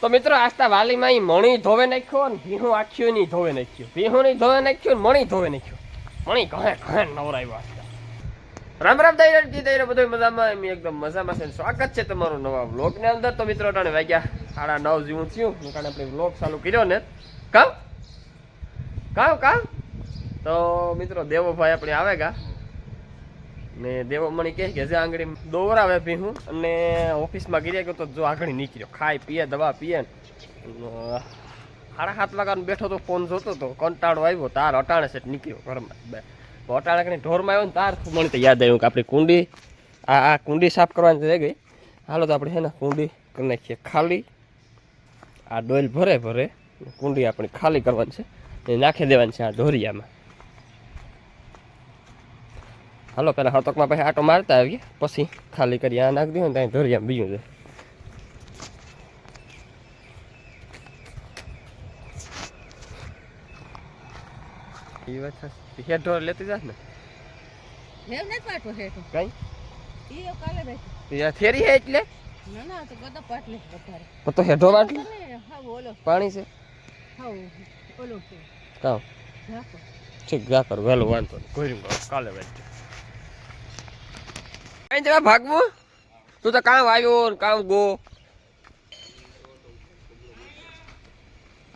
તો મિત્રો આસ્તા વાલીમાં એ મણી ધોવે નાખ્યો ને ભીહું આખ્યું નહીં ધોવે નાખ્યું. ભીહું નહીં ધોવે નાખ્યો મણી ધોવે નાખ્યું. મણી ઘણે ઘણે નવરાવ્યો આસ્તા રામ રામ દઈ જી દઈ બધું મજામાં? એમ એકદમ મજામાં છે સ્વાગત છે તમારું નવા વ્લોગની અંદર. તો મિત્રો ટાણે વાગ્યા સાડા નવ જેવું થયું. કારણે આપણે વ્લોગ ચાલુ કર્યો ને. કામ? કામ કામ? તો મિત્રો, દેવોભાઈ આપણે આવેગા. ને દેવો મણી કહે કે જે આંગળી દોરાવે પી હું અને ઓફિસમાં ગીરે ગયો તો જો આગળ નીકળ્યો. ખાય, પીએ, દવા પીએ સાડા સાત વાગ્યાનો બેઠો તો ફોન જોતો તો કંટાળો આવ્યો. તાર અટાણે છે નીકળ્યો ઘરમાં. બે. અટાણે કરીને ઢોરમાં આવ્યો ને તાર મને તો યાદ આવ્યું કે આપણી કુંડી, આ આ કુંડી સાફ કરવાની રહી ગઈ. હાલો તો આપણે છે ને કુંડી કરી નાખીએ ખાલી. આ ડોલ ભરે ભરે કુંડી આપણી ખાલી કરવાની છે. એ નાખી દેવાની છે આ ઢોરિયામાં. હાલો પેલા હળતકમાં પછી આટો મારતા આવીએ. પછી ખાલી કરી આ નાખી દઈએ ને ત્યાં આમ બીજું છે. એ વાત સાચી. હેઠ ઢોર લેતી જાસ ને? હેવ નથી પાટો હેઠો. કઈ? ઈ કાલે બેઠો. યા થેરી હે એટલે? ના ના તો બધા પાટલે વધારે. તો હેઠો વાટલે? તમે હાવ પાણી છે? હાવ ઓલો છે. ઠીક જા કર વહેલો વાંધો નહીં. કોઈ કાલે વાંચજો કઈ જવા ભાગવું? તું તો કામ આવ્યો ને કામ ગો?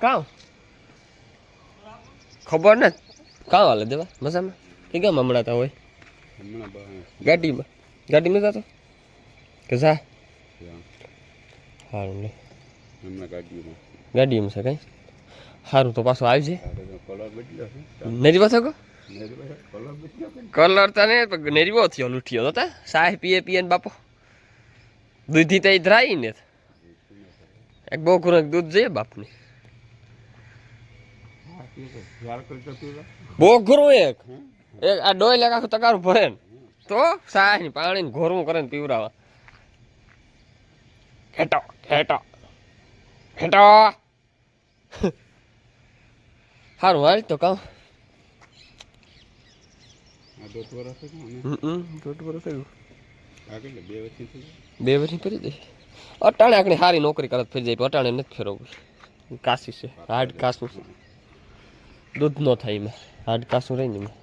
કામ ખબર ને કામ હાલે દેવા? મજામાં? કે કેમ હમણાં તા હોય? ગાડીમાં. ગાડીમાં જતો? કે જા? સારું લે. ગાડીમાં ગાડીમાં છે કઈ? સારું તો પાછું આવજે તારે તો કલર બદલ્યો છે. નરી પાછો કો? મેરે પાસે કલર તને નેરવો થયો, લૂઠ્યો તો સાહેબ પીએ પીએ ને બાપો. દૂધી તો ધરાઈ ને એક બહુ ઘણું દૂધ જોઈએ બાપની. હા પીએ તો યાર કરતો પીવા બહુ ઘરું એક. એક આ ડોય લેખ આખું તકારું ભરે ને. તો ની પાણી ને ઘોરવું કરે ને પીવરાવા હેટો હેટો હેટો સારું હાલ તો કામ. દોઢ વર્ષ દોઢ થયું બે વર્ષની ફરી જાય અટાણે આપણે સારી નોકરી કરત ફરી જાય અટાણે નથી ફેરવવું. કાશી છે હાર્ડ કાસું છે. દૂધ ન થાય એમાં હાર્ડ કાસું રહી ને એમાં.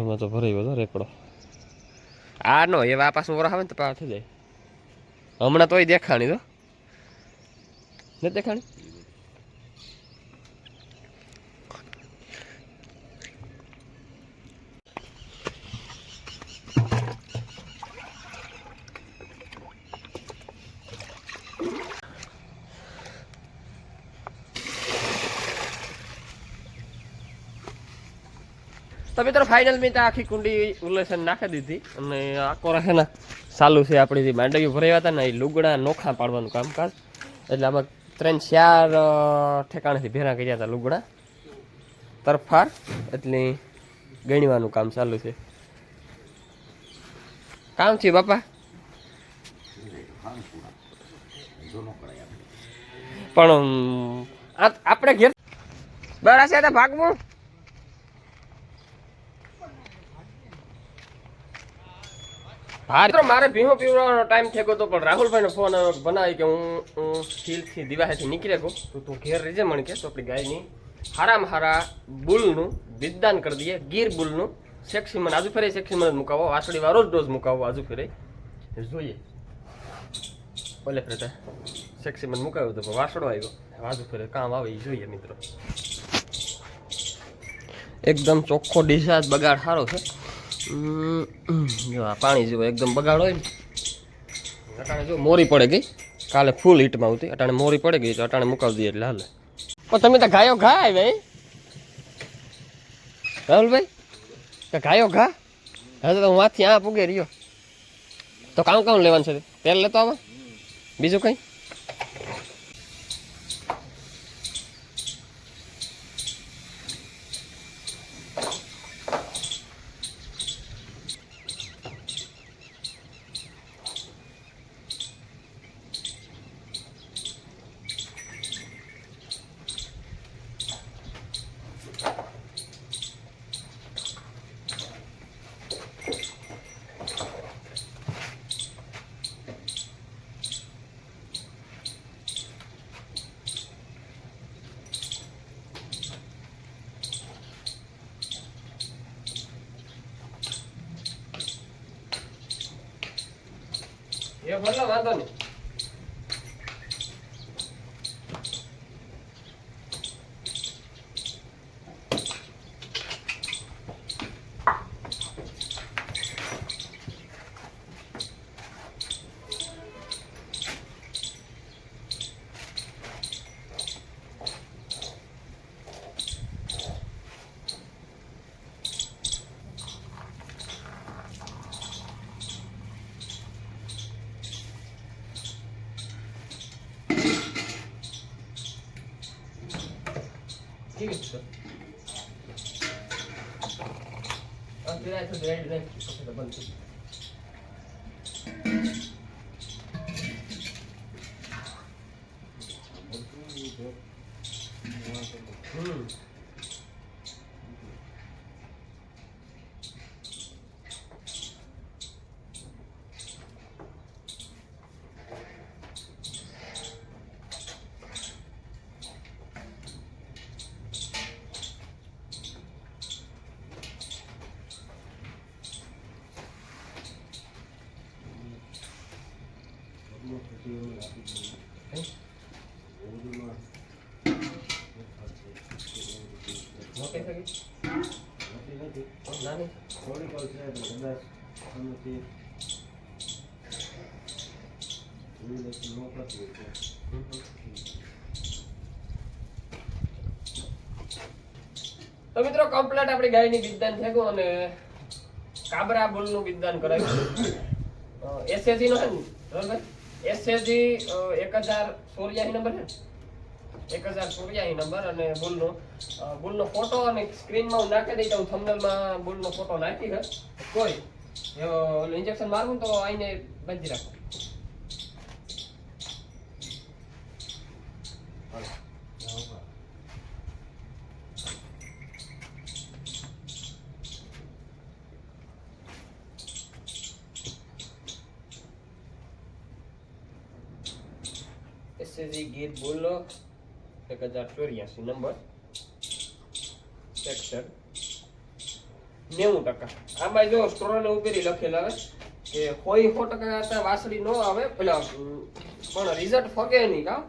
એમાં તો ભરાઈ બધો રેકડો. આ નો એવા આ પાછું વરસ આવે ને તો પાછા થઈ જાય. હમણાં તોય દેખાણી તો નથી દેખાણી? તો ફાઇનલ મેં ત્યાં આખી કુંડી ઉલ્લેસન નાખી દીધી અને આખો રાખે ને ચાલુ છે આપણી જે માંડવીઓ ભરાયા હતા ને, એ લુગડા નોખા પાડવાનું કામકાજ. એટલે આમાં ત્રણ ચાર ઠેકાણેથી ભેરા કર્યા હતા લુગડા. તરફાર, એટલે ગણવાનું કામ ચાલુ છે. કામ છે બાપા? પણ આપણે ઘેર બરા છે તો મિત્રો, મારે ભીમો પીવડાવવાનો ટાઈમ થઈ ગયો તો પણ રાહુલભાઈનો ફોન બનાવી કે હું સ્ટીલથી દિવાહેથી નીકળે ગયો. તો, તું ઘેર રેજે મણ કે, તો આપણી ગાયની હારામાં હારા બુલનું વિદ્દાન કરી દઈએ, ગીર બુલનું. સેક્સી મને આજુ ફેરે સેક્સી મને મુકાવો. વાસળી વાળો જ ડોઝ મુકાવો આજુ ફેરે જોઈએ. ભલે ફેરતા સેક્સી મને મુકાવ્યો તો વાસળો આવ્યો. આજુ ફેરે કામ આવે એ જોઈએ, મિત્રો. એકદમ ચોખ્ખો ડિસ્ચાર્જ બગાડ સારો છે. જો આ પાણી જેવો એકદમ બગાડ હોય ને. અટાણે જો મોરી પડે ગઈ. કાલે ફૂલ હીટમાં આવતી. અટાણે મોરી પડે ગઈ, તો અટાણે મુકાવી દઈએ એટલે હાલે. પણ તમે તો ગાયો ઘા ભાઈ રાહુલભાઈ, તો ગાયો ઘા? હવે તો હું વાંચી આ પૂગે રહ્યો. તો કામ કામ લેવાનું છે? તેલ લેતો આવા? બીજું કંઈ? એ ભલે વાંધો નહીં. 嗯。તો. મિત્રો કમ્પ્લેટ આપણી ગાયની બિદદાન થયું અને કાબરા બુલનું વિદ્યાન કરાવ્યું એસએસજી નો છે ને, બરાબર? એસએસજી એક હજાર ચોર્યાસી નંબર છે એક હજાર ચોર્યાસી નંબર અને બુલનો બુલનો ફોટો અને સ્ક્રીનમાં હું નાખી દઈ હું થંબનેલમાં બુલનો ફોટો નાખી છે. કોઈ ઇન્જેક્શન મારવું ને તો આઈને બાંધી રાખો. એસએસજી ગીર બોલો. એક હજાર ચોર્યાસી નંબર. સેક્શન નેવું ટકા. આમાં જો સ્ટોરને ઉભેરી લખેલા કે કોઈ સો ટકા કરતા વાસળી ન આવે, પેલા, પણ રિઝલ્ટ ફગે નહીં કા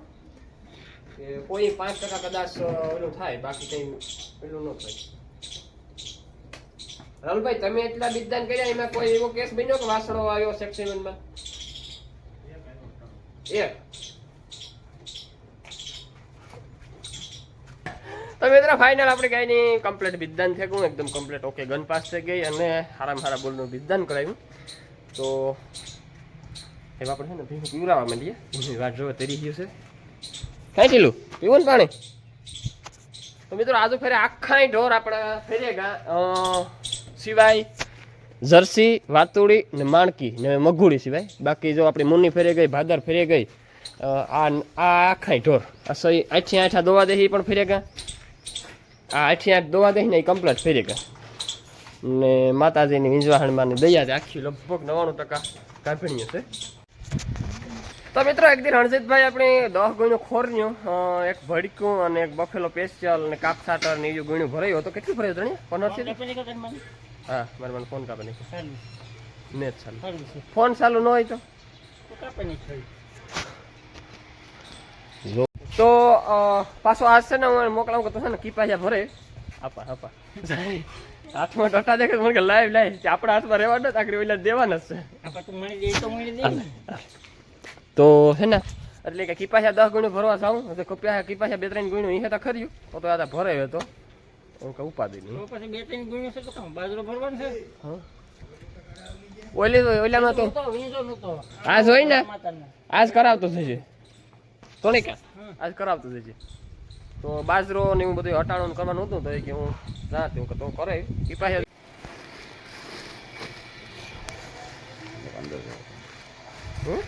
કે કોઈ પાંચ ટકા કદાચ ઓલું થાય, બાકી કઈ પેલું ન થાય. રાહુલભાઈ, તમે એટલા બિદદાન કર્યા, એમાં કોઈ એવો કેસ બન્યો કે વાસણો આવ્યો સેક્શન એક. તો મિત્રો ફાઇનલ આપણે ગાયની કમ્પ્લીટ બિદદાન થઈ ગયું એકદમ કમ્પ્લીટ ઓકે ગન પાસ થઈ ગઈ અને હારામ હારા બોલનું બિદદાન કરાવ્યું તો એમાં આપણે છે ને ભીનું પીવડાવવા માંડીએ. એની વાત જોવે તરી ગયું છે. કાંઈ ટીલું પીવું ને પાણી? તો મિત્રો, આજુ ફેરે આખા ઢોર આપણે ફેરે ગા સિવાય જર્સી, વાતુડી ને માણકી ને મઘુડી સિવાય. બાકી જો આપણી મુન્ની ફેરી ગઈ, ભાદર ફેરી ગઈ આ આ આખાય ઢોર. આ સહી આઠી આઠા દોવા દેહી પણ ફેરે ગયા. આ આઠી આઠ દોવા દઈ ને એ કમ્પ્લીટ ફેરી ગયા ને માતાજીની વિંજવાહણમાંની દયાથી આખી લગભગ નવ્વાણું ટકા કાપણી છે. તો મિત્રો એક દિન હણજીતભાઈ આપણે દસ ગુણ્યું ખોરન્યું એક ભડકું અને એક બફેલો પેસ્ચલ ને કાપ સાટર ને એવું ગુણ્યું. ભરાયું હતું? કેટલું ભરાયું તણી પંદર છે હા મારે મને ફોન કાપે નહીં ને ચાલુ. ફોન ચાલુ ન હોય તો? કાપે અ, પાછો આજ છે ને હું મોકલાવું તો છે ને કીપાજા ભરે. આપા આપા. હાથમાં ડોટા દેખે મને લાઈવ લાઈવ કે આપણા હાથમાં રહેવા જ આખરી ઓલા દેવાના જ છે. તો છે ને એટલે કે કીપાસા દસ ગુણ્યું ભરવા જાઉં. તો કપ્યા કીપાસા બે ત્રણ ગુણ્યું એ તો ખર્યું. તો તો આ ભરે હવે તો. હું કે ઉપાધિ નહીં. છે ઓલી ઓલામાં તો આજ હોય ને. આજ કરાવતો થશે. તો નહીં કે. આજ કરાવતો થશે તો બાજરો ને એવું બધું હટાણું કરવાનું હતું તો એ કે હું ના તે હું તો કરે હમ?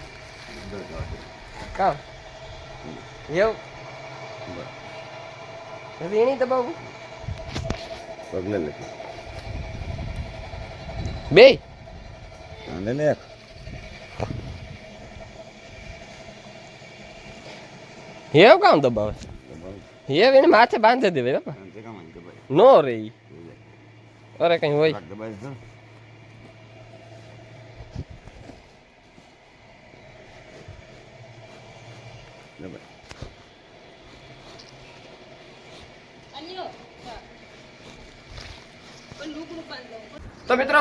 કામ એવું? એની દબાવું? પગલે લખી. બે આને ને હેવ કામ દબાવે હેવ એને માથે બાંધી દેવે બાપા આને કામ આને દબાય નો રે ઈ. અરે કઈ હોય દબાય છે ને ભાઈ અન્યો હા. પણ લુગડું બાંધો.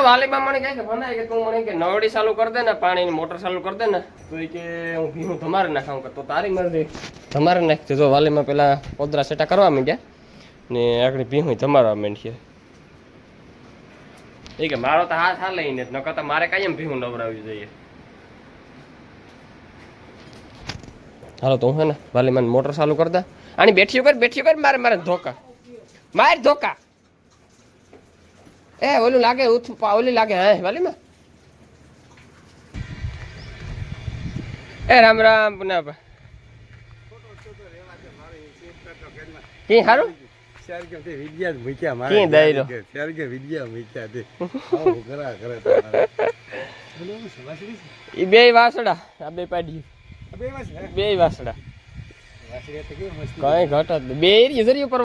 વાલીમાં મને કહે કે ભણાય કે તું મને કે નવડી ચાલુ કરી દે ને, પાણીની મોટર ચાલુ કરી દે ને. તો કે, હું ભીનું તમારે નાખાવું કે, તો તારી મરજી. તમારે નાખજો જો વાલીમાં પેલા પોદરા સેટા કરવા માંડ્યા ને આગળ ભીહું તમારવા માંડીએ એ કે, મારો તો હાથ હા લઈને નકર તો મારે એમ ભીહું નવરાવવી જોઈએ. હાલો, તો હું હે ને, વાલીમાં મોટર ચાલુ કરતા આની બેઠી કર બેઠી કર, મારે મારે ધોકા. માર ધોકા. એ ઓલું લાગે ઉથ ઓલી લાગે હા વાલી માં એ રામ રામ પુના કી હારું? બે વાસડા બે પાડી બે વાસડા? કઈ ઘટ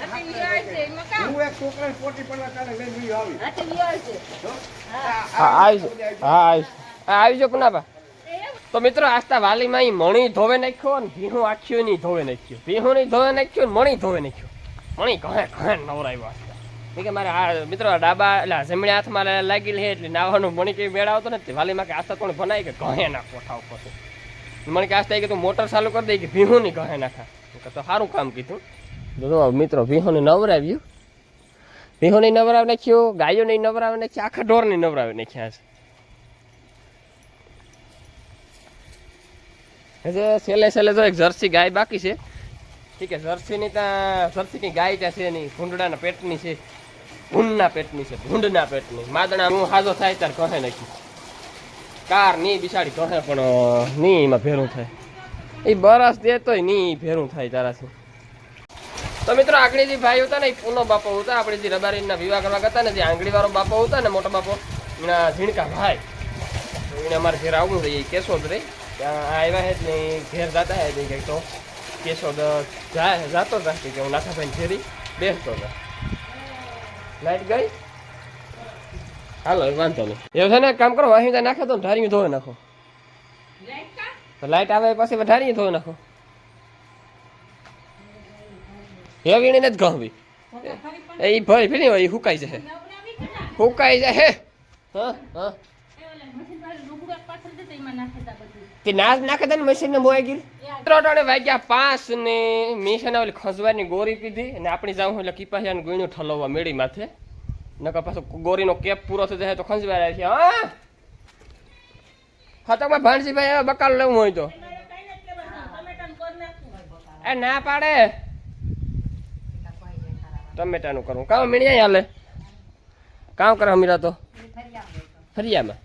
હાથી વિયાળ છે. એમાં કામ. હાથી વિયાળ છે. હા? આવી હા હા આવીજો પુનાબા તો મિત્રો આસ્તા વાલીમાં એ મણી ધોવે નાખ્યો ને ભીહું આખ્યું નહીં ધોવે નાખ્યું. ભીહું નહીં ધોવે નાખ્યું ને મણી ધોવે નાખ્યું. મણી ઘણે કહે નવરાવ્યો આસ્તા કે મારે આ મિત્રો ડાબા એટલે આ હાથમાં લાગી લે એટલે નાવાનું મણી કઈ મેળાવતો નથી. વાલીમાં કે આસ્તા કોણ ભણાય કે? ઘણે ના કોઠા ઉપર મણી કે આસ્તા કે તું મોટર ચાલુ કરી દે કે ભીહું નહીં ઘણે નાખા. તો સારું કામ કીધું. બધું મિત્રો વિહોને નવરાવ્યું. વિહોને નવરાવ નાખ્યો ગાયોને નવરાવી નાખ્યા, આખા ઢોર નહીં નવરાવી નાખ્યા છે. હજે છેલ્લે છેલ્લે તો એક જર્સી ગાય બાકી છે. ઠીક છે, જર્સીની ત્યાં જર્સીની ગાય ત્યાં છે નહીં ભૂંડડાના પેટની છે. ભૂંડના પેટની છે, ભૂંડના પેટની. માદણા હું હાજો થાય ત્યારે કહે નાખી. કાર નહીં બિસાડી કહે પણ નહીં એમાં ભેરું થાય. એ બરસ દે તોયની ભેરું થાય તારાથી. તો મિત્રો, આગળ જે ભાઈ હતા ને એ પૂનો બાપો હતા. આપણે જે રબારીના વિવાહ કરવા હતા ને, જે આંગળી વાળો બાપો હતા ને, મોટો બાપો, એના ઝીણકા ભાઈ. એને અમારે ઘેર આવવું જોઈએ કેશોદ રહી ત્યાં આવ્યા હે ને ઘેર જતા હે નહીં કંઈક તો. કેશોદ જાય જાતો હતા કે હું નાથાભાઈ ઘેરી બેસતો હતા લાઈટ ગઈ? હાલો, વાંધો નહીં. એવું છે ને કામ કરો, વાહી નાખે તો ઢારીયું ધોઈ નાખો? તો લાઈટ આવે પછી ઢારીયું ધોઈ નાખો. એ વીણી નથી ઘઉં ફરી એ ભરી ભીણી હોય એ હુકાઈ જશે હુકાઈ જાય, હા. હા. તે નાશ નાખે તને મશીન ને મોય ગીર ત્રણ વાગ્યા પાંચ ને મિશન ઓલી ખંજવાની ગોરી પીધી અને આપણી જાઉં એટલે કીપાસિયાનું ગુણ્યું ઠલવવા મેળી માથે. નકર પાછો ગોરીનો કેપ પૂરો થઈ જાય તો ખંજવાય છે હા? હા તો ભાણજીભાઈ હવે બકાલ લેવું હોય તો. એ ના પાડે. ટમેટાનું કરવું કામ મીણિયા હાલે. કામ કરે અમીરા તો. ફરિયામાં.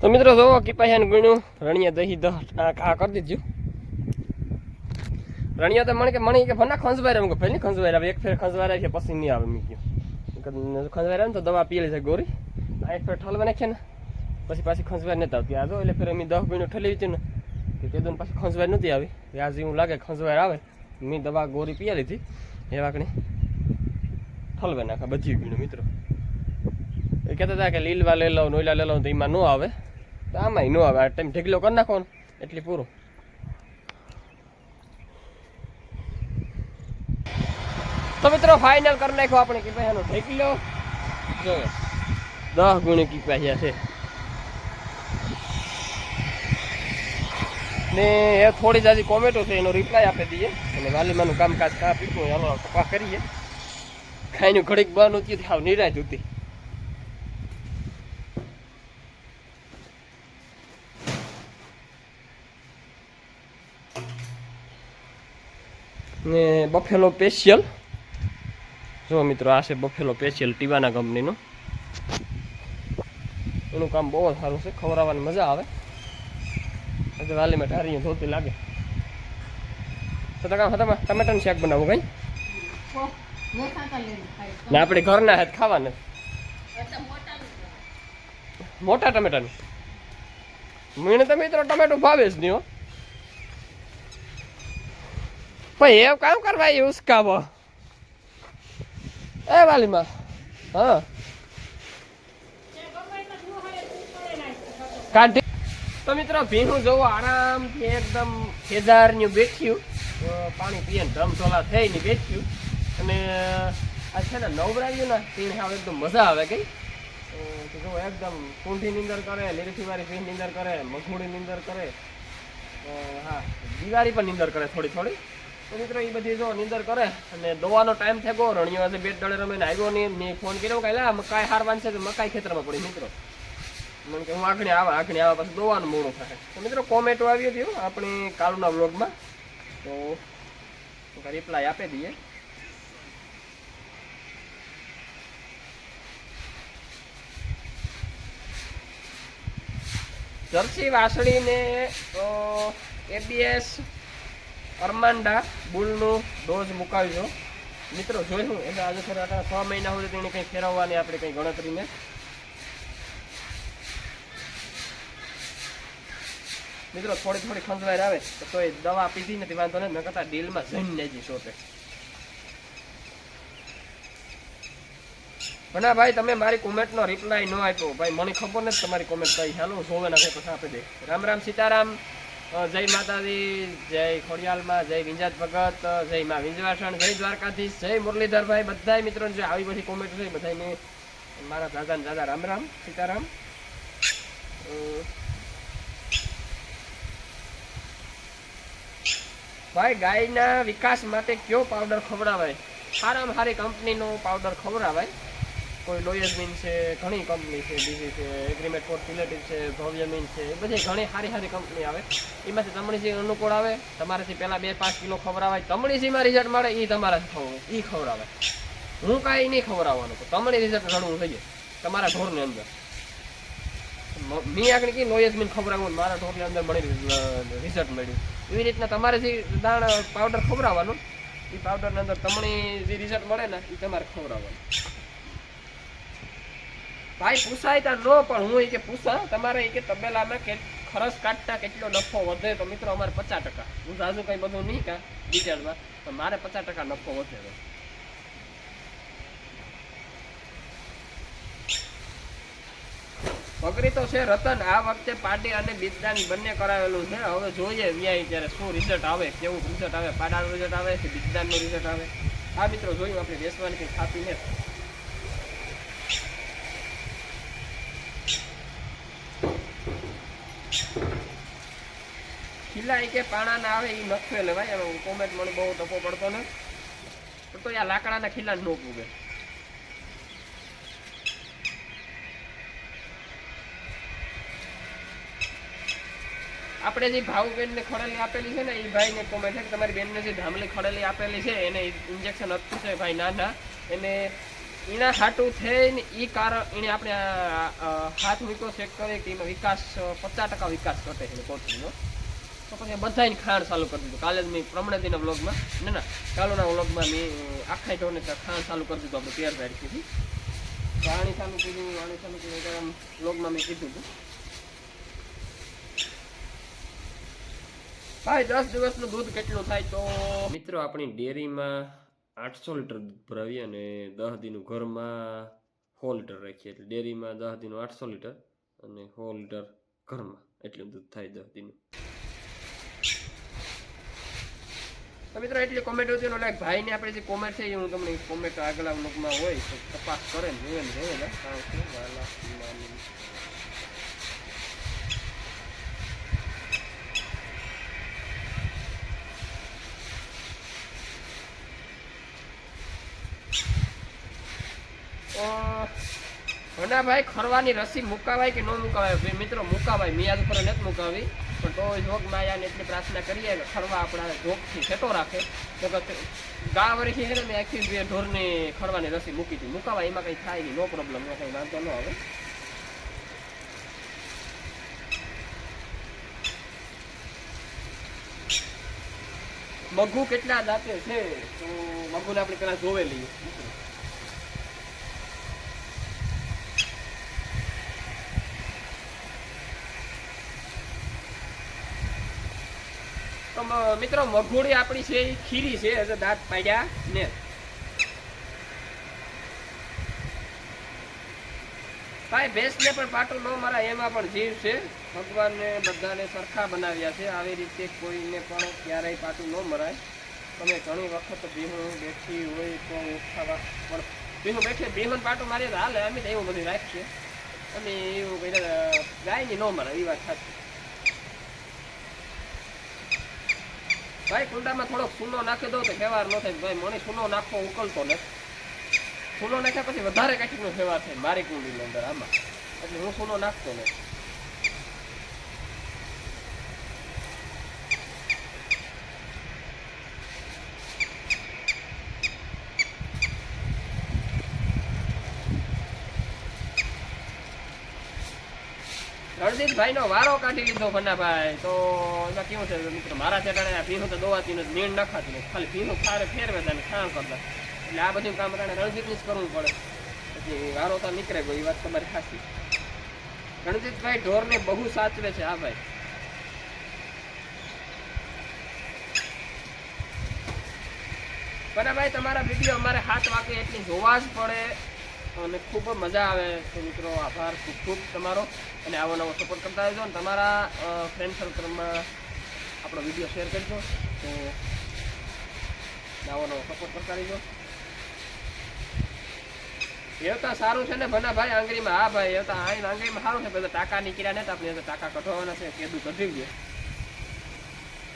તો મિત્રો જોવો કીપાસિયાનું ગુણ્યું. રણિયા દહીં દહ. આ કરી દીધું. રણિયા તો મને કે મણી કે ભના ખંજવાય એમ કે પહેલી ખંજવાય આવે, એક ફેર ખંજવાય છે, પછી નહીં આવે. મી કીધું. ખંજવાય ને તો દવા પી લે છે ગોરી આ એક ફેર ઠલવા નાખે ને પછી પાછી ખંજવાય નથી આવતી આ જો એટલે ફેર અમે દસ મહિનો ઠલી હતી ને તે દોન પાછી ખંજવાય નથી આવી આજે એવું લાગે ખંજવાય આવે મેં દવા ગોરી પીયા લીધી એ વાકણી ઠલવા નાખા બચી ગયું મિત્રો એ કહેતા હતા કે લીલવા લઈ લઉં નોયલા લઈ લઉં તો એમાં ન આવે તો આમાંય ન આવે આ ટાઈમ ઢેકલો કરી નાખો ને એટલી પૂરું તો મિત્રો ફાઇનલ કરી નાખ્યો આપણે કે ભાઈ એનો ઢેકલો જો, દસ ગુણી કી પાછા છે. ને એ થોડી જાજી કોમેન્ટો છે, એનો રિપ્લાય આપી દઈએ. અને વાલીમાનું કામકાજ કા હોય હાલો કપા કરીએ. ખાઈનું ઘડીક બહાર હતી આવ નિરાજ હતી ને બફેલો સ્પેશિયલ જો મિત્રો, આ છે બફેલો પેશિયલ ટીવાના કંપનીનો એનું કામ બહુ જ સારું છે, ખવડાવવાની મજા આવે. આજે વાલીમાં ટારી ધોતી લાગે. તો કામ હતા ટમેટાનું શાક બનાવું કઈ. ને આપણે ઘરના હાથ ખાવાના. મોટા ટમેટાનું. મને તમે મિત્રો ટમેટું ભાવે જ નહીં ભાઈ એવું કામ કરવા એ ઉસકાવો. એ વાલીમાં, હા. કાઢી તો મિત્રો, ભીનું જોવો, આરામથી એકદમ કેદારનું બેઠ્યું. પાણી પીએ ને ધમધોલા થઈને બેઠ્યું. અને આ છે ને નવરાયું ને હવે એકદમ મજા આવે કઈ. જો એકદમ કુંઠી નીંદર કરે લીરથી વાળી ભીન નીંદર કરે મઘુડી નીંદર કરે. હા, દિવાળી પણ નીંદર કરે થોડી થોડી. મિત્રો એ બધી જો નિંદર કરે અને દવાનો ટાઈમ થઈ ગયો. રણિયો આજે બેટ દળે રમીને આવ્યો નહીં. મેં ફોન કર્યો કે લા મકાઈ હારવાન છે મકાઈ ખેતરમાં પડી. મિત્રો, મને કે, હું આગળ આવા આગળ આવા. પછી દોવાનું મોડું થાય. તો મિત્રો કોમેન્ટો આવી હતી આપણી કાલુના વ્લોગમાં તો રિપ્લાય આપી દઈએ. જર્સી વાસળીને એબીએસ અરમાંડા બુલનો ડોઝ મુકાવજો મિત્રો જોયું એટલે આજે ખરા છ મહિના સુધી તેને કંઈ ફેરવવાની આપણે કંઈ ગણતરી ને મિત્રો, થોડી થોડી ખંજવાયર આવે તો એ દવા પીધી નથી, વાંધો નહીં મેં કરતા ડીલમાં જઈને લેજી શોપે. ભણા ભાઈ, તમે મારી કોમેન્ટનો રિપ્લાય ન આપ્યો. ભાઈ, મને ખબર નથી તમારી કોમેન્ટ કઈ. હાલો જોવે નથી પછી આપી દે. રામ રામ સીતારામ. જય માતાજી, જય ખોડિયાલમાં, જય વિંજાત ભગત જય માં વિંજવાસણ જય દ્વારકાધીશ, જય મુરલીધરભાઈ. બધાય મિત્રોને જે આવી બધી કોમેન્ટ છે મેં મારા દાદા ને દાદા રામ રામ, સીતારામ. ભાઈ, ગાયના વિકાસ માટે કયો પાવડર ખવડાવાય? સારામાં સારી કંપનીનો પાવડર ખવડાવાય? કોઈ લોયઝમીન છે, ઘણી કંપની છે, બીજી છે એગ્રીમેન્ટ ફોર ફિલેટિવ છે ભવ્યમીન છે, એ બધી ઘણી સારી સારી કંપની આવે. એમાંથી તમણીસી અનુકૂળ આવે, તમારાથી પહેલાં બે પાંચ કિલો ખવડાવાય તમણીસીમાં રિઝલ્ટ મળે એ તમારાથી ખવ એ ખવડાવે. હું કાંઈ નહીં ખવડાવવાનું તમને રિઝલ્ટ ઘણું જાય, તમારા ઢોરની અંદર. મી આગળ કી લોયઝમીન ખવડાવવું મારા ઢોરની અંદર મળી રિઝલ્ટ મળ્યું. એવી રીતના તમારે જે દાણ પાવડર ખવડાવવાનું એ પાવડરની અંદર તમને જે રિઝલ્ટ મળે ને એ તમારે ખવડાવવાનું. ભાઈ પૂછાય ત્યાં નો, પણ હું એ કે પૂછા તમારે કે તબેલામાં કે ખરસ કાઢતા કેટલો નફો વધે? તો મિત્રો અમારે પચાસ ટકા. હું સાજુ કઈ બધું નહીં કા ડિટેલમાં તો મારે પચાસ ટકા નફો વધે બકરી તો છે રતન, આ વખતે પાડી અને બીજદાન બંને કરાવેલું છે. હવે જોઈએ વ્યાય ત્યારે શું રિઝલ્ટ આવે, કેવું રિઝલ્ટ આવે, પાડાનું રિઝલ્ટ આવે કે બિદદાનનું રિઝલ્ટ આવે? આ મિત્રો, જોયું આપણે બેસવાની કંઈ ખાતી નથી. ખીલાય કે પાણા ના આવે એ નખે લેવાય એનો કોમેન્ટ મને બહુ તપો પડતો ને પણ તો યાર લાકડાના ખીલા નો પૂગે. આપણે જે ભાવુબેનને ખડેલી આપેલી છે ને એ ભાઈને કોમેન્ટ છે કે તમારી બેનને જે ધામલી ખડેલી આપેલી છે, એને ઇન્જેક્શન હતું છે ભાઈ ના ના એને એના હાટું થઈને એ કારણ એને આપણે હાથ મૂક્યો ચેક કરી કે એનો વિકાસ, પચાસ ટકા વિકાસ ઘટે છે કોથળીનો તો પછી બધાને ખાણ ચાલુ કરી દીધું. કાલે મેં પ્રમણેદીના વ્લોગમાં, ના ના, કાલોના વ્લોગમાં મેં આખા ઢોરને ખાણ ચાલુ કરી દીધું, આપણે તેર તારીખથી પાણી ચાલુ કીધું પાણી ચાલુ કીધું વ્લોગમાં મેં કીધું હતું. ભાઈ, દસ દિવસનું દૂધ કેટલું થાય તો? મિત્રો, આપણી ડેરીમાં આઠસો લીટર દૂધ ભરાવીએ અને દસ દીનું ઘરમાં સો લીટર રાખીએ. એટલે ડેરીમાં દસ દીનું આઠસો લીટર અને સો લીટર ઘરમાં. એટલું દૂધ થાય દસ દીનું. તો મિત્રો, એટલી કોમેન્ટ હતી એટલે ભાઈને આપણે જે કોમેન્ટ છે એ હું તમને કોમેન્ટ આગલા વ્લોગમાં હોય, તો તપાસ કરે ને જોવે ને જોવે ને કારણ કે વાલા માની. ભાઈ ખરવાની રસી મુકાવાય કે ન મુકાવાય? મિત્રો, મુકાવાય. મિયાદ ઉપર નથી મુકાવી. પણ તો જોગ માયાને એટલી પ્રાર્થના કરીએ કે ખરવા આપણા જોગથી છેટો રાખે. તો કે ગા વર્ષે છે ને મેં આખી બે ઢોરની ખરવાની રસી મૂકી હતી. મૂકાવા એમાં કંઈ થાય નહીં, નો પ્રોબ્લેમ એમાં કંઈ વાંધો ન આવે. મગુ કેટલા દાંતે છે? તો મગુને આપણે પહેલાં જોવે તો મિત્રો મગુડી આપણી છે એ ખીરી છે એટલે દાંત પાડ્યા ને. ભાઈ ભેંસને પણ પાટું ન મરાય, એમાં પણ જીવ છે. ભગવાનને બધાને સરખા બનાવ્યા છે. આવી રીતે કોઈને પણ ક્યારેય પાટું ન મરાય. તમે ઘણી વખત બિહું બેઠી હોય તો ઓછા પણ બિહું બેઠે બિહું પાટું મારી હાલે, અમે એવું બધું રાખીએ. અને એવું કઈ ગાયની ન મરાય, એ વાત સાચી. ભાઈ, કુંડામાં થોડોક સૂનો નાખી દો તો ફેવાર ન થાય. ભાઈ, મને સૂનો નાખવો ઉકલતો ને સૂનો નાખ્યા પછી વધારે કાંઠીનો ફેવાર થાય મારી કુંડીની અંદર આમાં. એટલે હું સૂનો નાખતો ને રણજીતભાઈ નો વારો કાઢી લીધો ભનાભાઈ તો એમાં કેવું છે મિત્રો, મારા ચટાણે ભીનું તો દોવાતી નથી નીણ નખાતી નથી ખાલી ભીનું ખારે ફેરવે છે ખાણ કરતા એટલે આ બધું કામ કારણે રણજીતનું જ કરવું પડે. પછી વારો તો નીકળે ગયો એ વાત તમારી ખાસી રણજીતભાઈ ઢોરને બહુ સાચવે છે, હા ભાઈ. ભનાભાઈ તમારા વીડિયો અમારે હાથ વાગે એટલી જોવા જ પડે. અને ખૂબ મજા આવે તો મિત્રો. આભાર, ખૂબ ખૂબ તમારો. અને આવો નવો સપોર્ટ કરતા રહેજો. અને તમારા ફ્રેન્ડ સર્કલમાં આપણો વીડિયો શેર કરજો. તો આવો નવો સપોર્ટ કરતા રહેજો. એવતા સારું છે ને? ભના ભાઈ આંગળીમાં. હા ભાઈ એવતા આઈને આંગળીમાં સારું છે. બધા ટાકા નીકળ્યા ને તો આપણે ટાકા કઢવાના છે. કેદું કઢી ગયો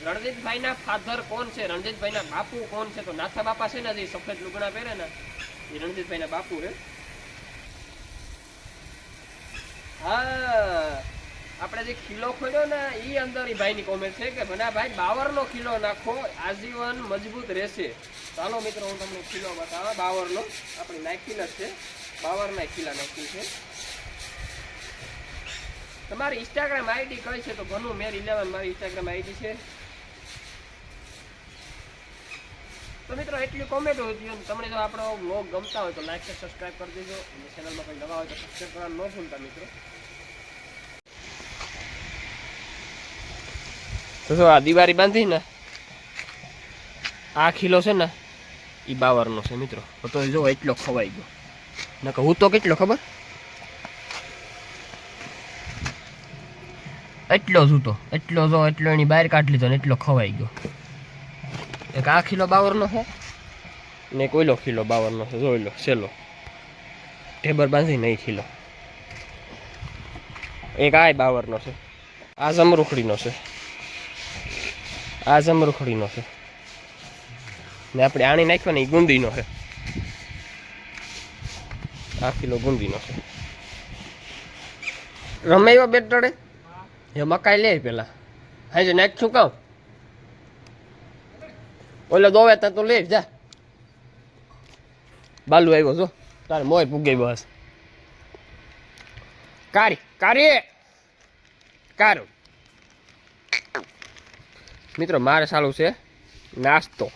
રણજીતભાઈના ફાધર કોણ છે? રણજીતભાઈના બાપુ કોણ છે? તો નાથા બાપા છે ને, જે સફેદ લુગડા પહેરે ને, એ રણજીતભાઈના બાપુ રે હા. આપણે જે ખીલો ખોલ્યો ને એ અંદર એ ભાઈની કોમેન્ટ છે કે ભના ભાઈ, બાવરનો ખીલો નાખો, આજીવન મજબૂત રહેશે. ચાલો મિત્રો, હું તમને ખીલો બતાવવા, બાવરનો. આપણી નાખી જ છે. બાવરના ખીલા નાખી છે. તમારી ઇન્સ્ટાગ્રામ આઈડી કઈ છે? તો ઘણું મેર ઇલેવન મારી ઇન્સ્ટાગ્રામ આઈડી છે. તો મિત્રો, એટલી કોમેન્ટ હોતી અને તમને જો આપણો બ્લોગ ગમતા હોય તો લાઈક કે સબસ્ક્રાઈબ કરી દેજો. અને ચેનલમાં કંઈ નવા હોય તો સબસ્ક્રાઈબ કરવાનું ન ભૂલતા મિત્રો. તો જો આ દિવાળી બાંધી ને? આ ખીલો છે ને એ બાવરનો છે મિત્રો. તો જો એટલો ખવાઈ ગયો. નકર હું તો કેટલો ખબર? એટલો જ હતો એટલો જો, એટલો એની બહાર કાઢી લીધો ને એટલો ખવાઈ ગયો. એક આ કિલો બાવરનો છે? ને કોઈલો ખીલો બાવરનો છે, જોઈ લો સેલો ટેબર બાંધી નહીં કિલો એક આ બાવરનો છે. આ જમરૂખડીનો છે. આ જમરૂખડીનો છે. ને આપણે આણી નાખ્યો ને એ ગુંદીનો છે. આ કિલો ગુંદીનો છે. રમે બેટ ટળે એ મકાઈ લે પેલા. હા જે નાખશું કામ ઓલો દોવે તા તો લે જા. બાલુ આવ્યો જો. તારે મોય પૂગે બસ. કારી કારી. કારું. મિત્રો મારે સારું છે નાસ્તો.